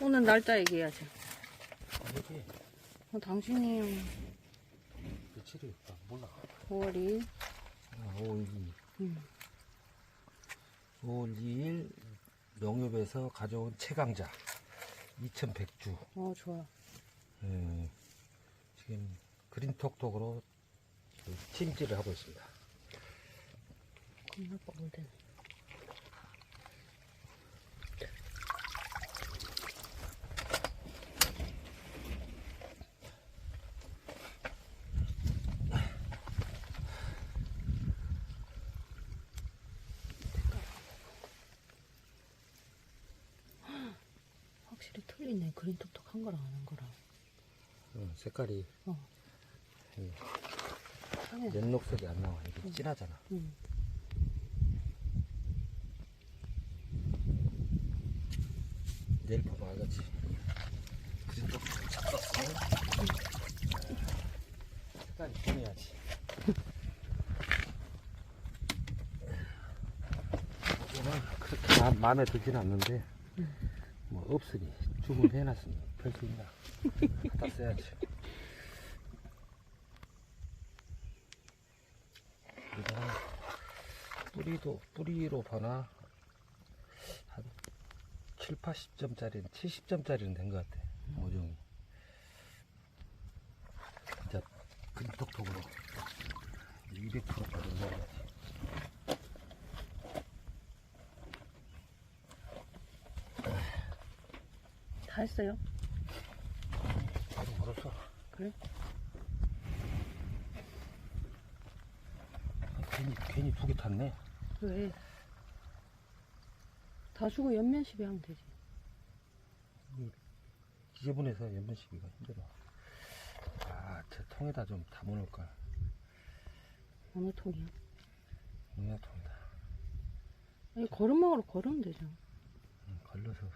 오늘 날짜 얘기해야지. 이게 어, 당신이 며칠이었다. 몰라. 5월 2일. 아, 5월 2일. 음. 5월 2일 농협에서 가져온 최강자. 2100주. 어, 좋아. 음, 지금 그린톡톡으로 그 찜질을 하고 있습니다. 겁나 뻔데 틀리네. 그린 톡톡한 거랑 안 한 거랑. 어, 색깔이 어. 음, 상해. 연녹색이 안 나와 이게 진하잖아 응. 내일 보면 알겠지 그린 톡톡 잡았으면 색깔이 변해야지 이거는 그렇게 마, 마음에 들진 않는데 뭐 없으니 주문해놨으니 별수 있나 갖다. 써야지 뿌리도 뿌리로 봐나? 한 7, 80점짜리는 70점짜리는 된 것 같아 모종이. 진짜 근톡톡으로. 200%까지 넣어야지 다 했어요? 바로 걸었어 그래? 괜히 괜히 두 개 탔네 왜? 다 주고 연면 시비 하면 되지. 지저분해서 연면 시기가 힘들어 아 저 통에다 좀 담아놓을 걸 어느 통이야? 농약통에다 아니, 걸음막으로 걸으면 되잖아. 응, 걸러서